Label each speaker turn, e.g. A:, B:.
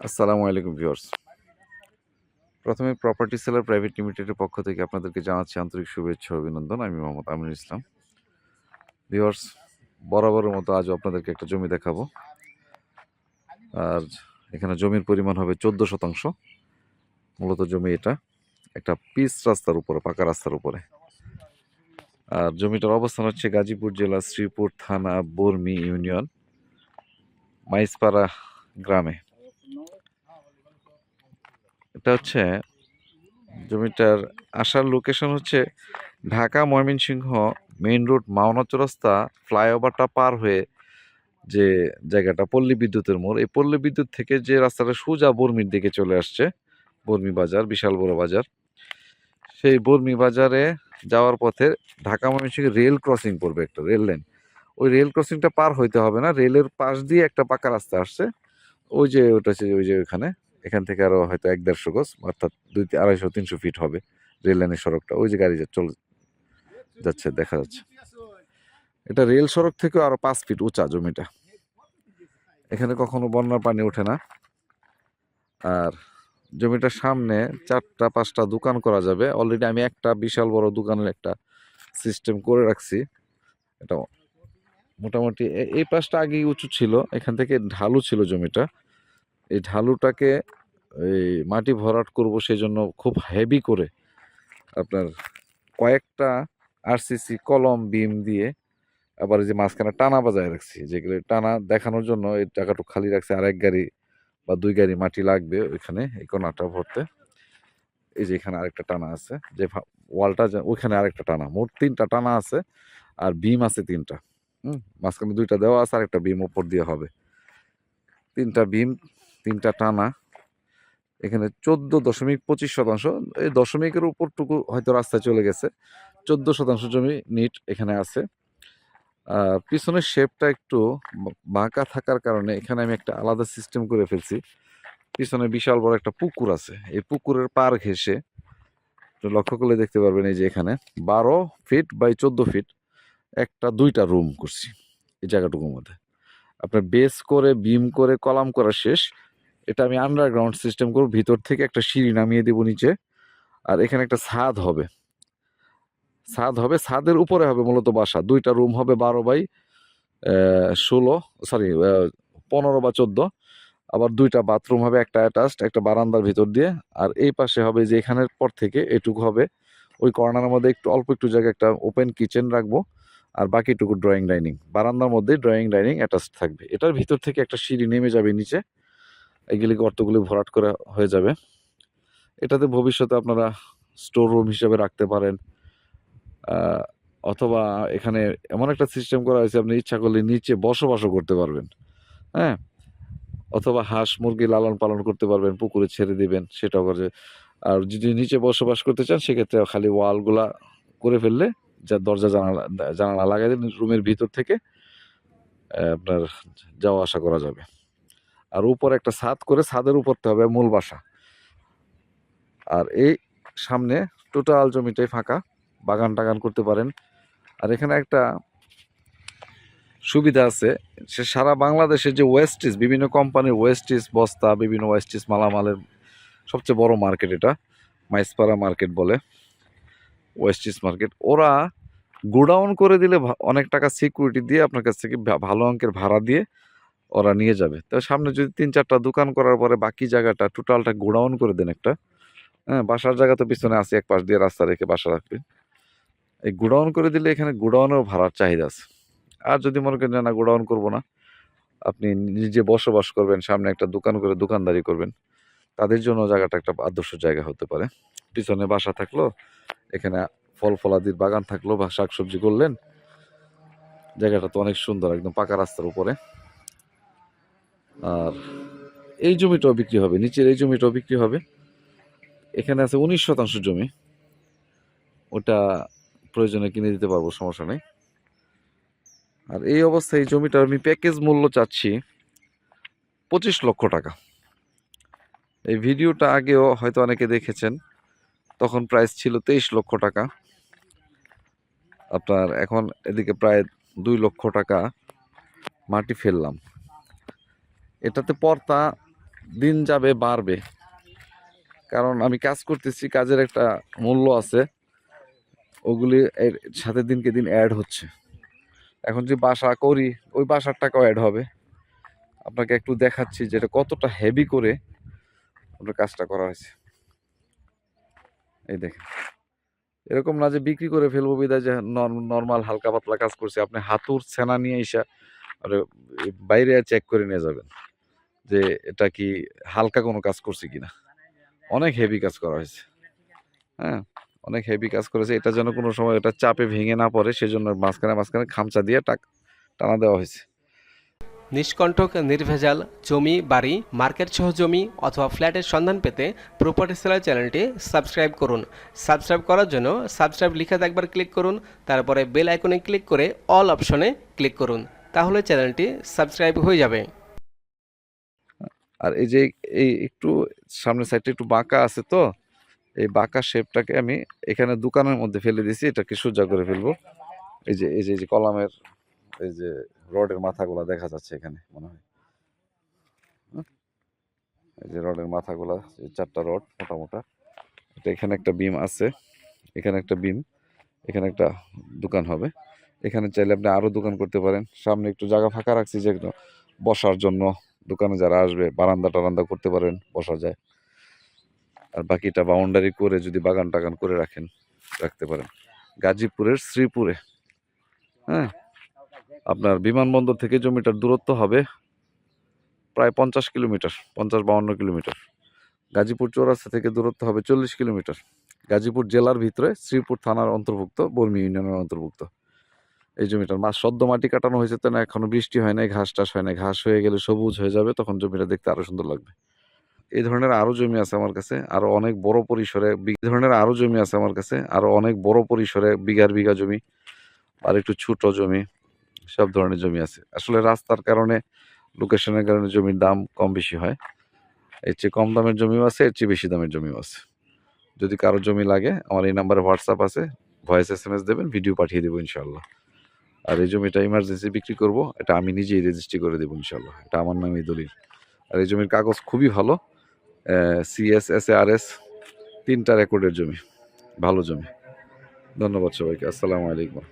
A: আসসালামু আলাইকুম ভিউয়ার্স। প্রথমে প্রপার্টি সেলার প্রাইভেট লিমিটেডের পক্ষ থেকে আপনাদেরকে জানাচ্ছি আন্তরিক শুভেচ্ছা অভিনন্দন। আমি মোহাম্মদ আমিনুল ইসলাম। ভিউয়ার্স, বরাবরের মতো আজও আপনাদেরকে একটা জমি দেখাবো। আর এখানে জমির পরিমাণ হবে চোদ্দ শতাংশ। মূলত জমি এটা, একটা পিস রাস্তার উপরে, পাকা রাস্তার উপরে। আর জমিটার অবস্থান হচ্ছে গাজীপুর জেলা শ্রীপুর থানা, বর্মি ইউনিয়ন মাইসপাড়া গ্রামে। এটা হচ্ছে জমিটার আসার লোকেশন হচ্ছে ঢাকা ময়মনসিংহ মেইন রোড মাওনা চৌরাস্তা ফ্লাইওভারটা পার হয়ে যে জায়গাটা পল্লী বিদ্যুতের মোড়। এই পল্লী বিদ্যুৎ থেকে যে রাস্তাটা সোজা বর্মির দিকে চলে আসছে, বর্মি বাজার, বিশাল বড় বাজার। সেই বর্মি বাজারে যাওয়ার পথে ঢাকা ময়মনসিংহ রেল ক্রসিং পড়বে একটা রেল লাইন ওই রেল ক্রসিংটা পার হইতে হবে না রেলের পাশ দিয়ে একটা পাকা রাস্তা আসছে। ওই যে ওটা ওই যে ওখানে এখান থেকে আরও হয়তো এক দেড়শো গজ, অর্থাৎ দুই আড়াইশো, তিনশো ফিট হবে রেল লাইনের সড়কটা। ওই যে গাড়ি যা- চল যাচ্ছে, দেখা যাচ্ছে। এটা রেল সড়ক থেকেও আরও পাঁচ ফিট উঁচা জমিটা। এখানে কখনো বন্যার পানি ওঠে না। আর জমিটার সামনে চারটা, পাঁচটা দোকান করা যাবে। অলরেডি আমি একটা বিশাল বড় দোকানের একটা সিস্টেম করে রাখছি। এটা মোটামুটি এই পাশটা আগেই উঁচু ছিল। এখান থেকে ঢালু ছিল জমিটা। এই ঢালুটাকে এই মাটি ভরাট করব সেই জন্য খুব হেভি করে আপনার কয়েকটা আরসিসি কলম, বিম দিয়ে আবার এই যে মাঝখানে টানা বাজায় রাখছি। যেগুলো টানা দেখানোর জন্য এই জায়গাটুকু খালি রাখছি। আর এক গাড়ি বা দুই গাড়ি মাটি লাগবে ওইখানে, এই কোনাটা ভরতে। এই যে এখানে আরেকটা টানা আছে। যে ওয়ালটা ওইখানে আরেকটা টানা। মোট তিনটা টানা আছে আর বিম আছে তিনটা। হুম, মাঝখানে দুইটা দেওয়া আছে, আরেকটা বিম ওপর দিয়ে হবে। তিনটা বিম, তিনটা টানা। এখানে চোদ্দ দশমিক পঁচিশ শতাংশ। এই দশমিকের উপরটুকু হয়তো রাস্তায় চলে গেছে। চোদ্দ শতাংশ জমি নিট এখানে আছে। পিছনের শেপটা একটু বাঁকা থাকার কারণে এখানে আমি একটা আলাদা সিস্টেম করে ফেলছি। পিছনে বিশাল বড় একটা পুকুর আছে। এই পুকুরের পার ঘেসে লক্ষ্য করলে দেখতে পারবেন এই যে এখানে বারো ফিট বাই চোদ্দ ফিট একটা দুইটা রুম করছি এই জায়গাটুকুর মধ্যে। আপনার বেস করে বিম করে, কলাম করা শেষ। এটা আমি আন্ডারগ্রাউন্ড সিস্টেম করব, ভিতর থেকে একটা সিঁড়ি নামিয়ে দেবো নিচে। আর এখানে একটা ছাদ হবে। ছাদ হবে, ছাদের উপরে হবে মূলত বাসা। দুইটা রুম হবে বারো বাই ষোলো সরি পনেরো বা চোদ্দ। আবার দুইটা বাথরুম হবে, একটা অ্যাটাচড একটা বারান্দার ভিতর দিয়ে। আর এই পাশে হবে যে এখানের পর থেকে এটুকু হবে। ওই কর্নারের মধ্যে একটু, অল্প একটু জায়গায় একটা ওপেন কিচেন রাখব। আর বাকিটুকু ড্রয়িং ডাইনিং বারান্দার মধ্যে ড্রয়িং ডাইনিং অ্যাটাচড থাকবে। এটার ভিতর থেকে একটা সিঁড়ি নেমে যাবে নিচে। এগুলি গর্তগুলি ভরাট করা হয়ে যাবে? এটাতে ভবিষ্যতে আপনারা স্টোর রুম হিসেবে রাখতে পারেন। অথবা এখানে এমন একটা সিস্টেম করা হয়েছে, আপনি ইচ্ছা করলে নিচে বসবাসও করতে পারবেন। হ্যাঁ? অথবা হাঁস মুরগি লালন পালন করতে পারবেন, পুকুরে ছেড়ে দিবেন সেটাও করে আর যদি নিচে বসবাস করতে চান, সেক্ষেত্রে খালি ওয়ালগুলা করে ফেললে যা দরজা জানালা জানালা লাগাই দিন রুমের ভিতর থেকে আপনার যাওয়া আসা করা যাবে। আর উপরে একটা ছাদ করে ছাদের উপরতে হবে মূল বাসা। আর এই সামনে টোটাল জমিটাই ফাঁকা, বাগান টাগান করতে পারেন। আর এখানে একটা সুবিধা আছে, সে সারা বাংলাদেশে যে ওয়েস্টিস বিভিন্ন কোম্পানির ওয়েস্টিস বস্তা, বিভিন্ন ওয়েস্টিস মালামালের সবচেয়ে বড় মার্কেট এটা, মাইসপাড়া মার্কেট বলে ওয়েস্টিস মার্কেট ওরা গোডাউন করে দিলে অনেক টাকা সিকিউরিটি দিয়ে আপনার কাছ থেকে ভালো অঙ্কের ভাড়া দিয়ে ওরা নিয়ে যাবে। তো সামনে যদি তিন চারটা দোকান করার পরে বাকি জায়গাটা টোটালটা গোডাউন করে দেন একটা। হ্যাঁ বাসার জায়গা তো পিছনে আছে, এক পাশ দিয়ে রাস্তা রেখে বাসা রাখবেন এই গোডাউন করে দিলে এখানে গোডাউনেও ভাড়ার চাহিদা আছে। আর যদি মনে করেন না, গোডাউন করব না, আপনি নিজে বসবাস করবেন, সামনে একটা দোকান করে দোকানদারি করবেন, তাদের জন্য জায়গাটা একটা আদর্শ জায়গা হতে পারে। পিছনে বাসা থাকল, এখানে ফল ফলাদির বাগান থাকল বা শাকসবজি করলেন। জায়গাটা তো অনেক সুন্দর, একদম পাকা রাস্তার উপরে। আর এই জমিটাও বিক্রি হবে, নিচের এই জমিটাও বিক্রি হবে। এখানে আছে উনিশ শতাংশ জমি। ওটা প্রয়োজনে কিনে দিতে পারব, সমস্যা নেই। আর এই অবস্থায় এই জমিটার আমি প্যাকেজ মূল্য চাচ্ছি পঁচিশ লক্ষ টাকা। এই ভিডিওটা আগেও হয়তো অনেকে দেখেছেন, তখন প্রাইস ছিল তেইশ লক্ষ টাকা। আপনার এখন এদিকে প্রায় দুই লক্ষ টাকা মাটি ফেললাম। এটাতে পর্তা দিন যাবে, বাড়বে। কারণ আমি কাজ করতেছি, কাজের একটা মূল্য আছে। ওগুলি এর সাথে দিনকে দিন অ্যাড হচ্ছে। এখন যে বাসা করি, ওই বাসার টাকাও অ্যাড হবে। আপনাকে একটু দেখাচ্ছি যেটা কতটা হেভি করে আপনার কাজটা করা হয়েছে। এই দেখেন। এরকম না যে বিক্রি করে ফেলব বিদায়, যে নর্মাল হালকা পাতলা কাজ করছি। আপনি হাতুর সেনা নিয়ে এসে আর বাইরে চেক করে নিয়ে যাবেন। যে এটা কি হালকা কোনো কাজ করছি কিনা? অনেক হেভি কাজ করা হয়েছে। হ্যাঁ অনেক হেভি কাজ করেছে। এটা যেন কোনো সময় এটা চাপে ভেঙে না পড়ে, সেজন্য মাঝখানে মাঝখানে খামচা দিয়ে টাক টানা দেওয়া হয়েছে।
B: নিষ্কণ্টক, নির্ভেজাল, জমি, বাড়ি, মার্কেট সহ জমি অথবা ফ্ল্যাটের সন্ধান পেতে প্রপার্টি সেলার চ্যানেলটি সাবস্ক্রাইব করুন। সাবস্ক্রাইব করার জন্য সাবস্ক্রাইব লিখে একবার ক্লিক করুন, তারপরে বেল আইকনে ক্লিক করে অল অপশনে ক্লিক করুন। তাহলে চ্যানেলটি সাবস্ক্রাইব হয়ে যাবে।
A: আর এই যে এই একটু সামনের সাইডটা একটু বাঁকা আছে তো, এই বাঁকা শেপটাকে আমি এখানে দোকানের মধ্যে ফেলে দিয়েছি, এটাকে সোজা করে ফেলব। এই যে এই যে এই যে কলামের, এই যে রডের মাথাগুলা দেখা যাচ্ছে এখানে, মনে হয়? এই যে রডের মাথাগুলা চারটা রড মোটা মোটা এটা এখানে একটা বিম আছে, এখানে একটা বিম এখানে একটা দোকান হবে। এখানে চাইলে আপনি আরও দোকান করতে পারেন। সামনে একটু জায়গা ফাঁকা রাখছি যে বসার জন্য। দোকানে যারা আসবে, বারান্দা টারান্দা করতে পারেন, বসা যায়। আর বাকিটা বাউন্ডারি করে যদি বাগান টাগান করে রাখেন, রাখতে পারেন। গাজীপুরের শ্রীপুরে হ্যাঁ? আপনার বিমানবন্দর থেকে জমিটার দূরত্ব হবে, প্রায় পঞ্চাশ কিলোমিটার, পঞ্চাশ বাউন্ন কিলোমিটার। গাজীপুর চৌরাস্তা থেকে দূরত্ব হবে চল্লিশ কিলোমিটার। গাজীপুর জেলার ভিতরে শ্রীপুর থানার অন্তর্ভুক্ত, বর্মি ইউনিয়নের অন্তর্ভুক্ত। এই জমিটার মাছ সদ্য মাটি কাটানো হয়েছে তো না, এখনও বৃষ্টি হয় নাই, ঘাস টাস হয় নাই, ঘাস হয়ে গেলে সবুজ হয়ে যাবে, তখন জমিটা দেখতে আরও সুন্দর লাগবে। এই ধরনের আরও জমি আছে আমার কাছে, আরও অনেক বড় পরিসরে ধরনের আরও জমি আছে আমার কাছে, আরও অনেক বড় পরিসরে বিঘার বিঘা জমি, আর একটু ছোট জমি, সব ধরনের জমি আছে। আসলে রাস্তার কারণে লোকেশনের কারণে জমির দাম কম বেশি হয়। এর চেয়ে কম দামের জমিও আছে, এর চেয়ে বেশি দামের জমিও আছে। যদি কারও জমি লাগে, আমার এই নাম্বারে হোয়াটসঅ্যাপ আছে ভয়েস এস এম এস দেবেন ভিডিও পাঠিয়ে দেবো ইনশাল্লাহ আর এই জমিটা ইমার্জেন্সি বিক্রি করব, এটা আমি নিজেই রেজিস্ট্রি করে দেবো ইনশাল্লাহ এটা আমার নামে দলিল। আর এই জমির কাগজ খুবই ভালো সিএস এস আর এস তিনটা রেকর্ডের জমি, ভালো জমি। ধন্যবাদ সবাইকে, আসসালামু আলাইকুম।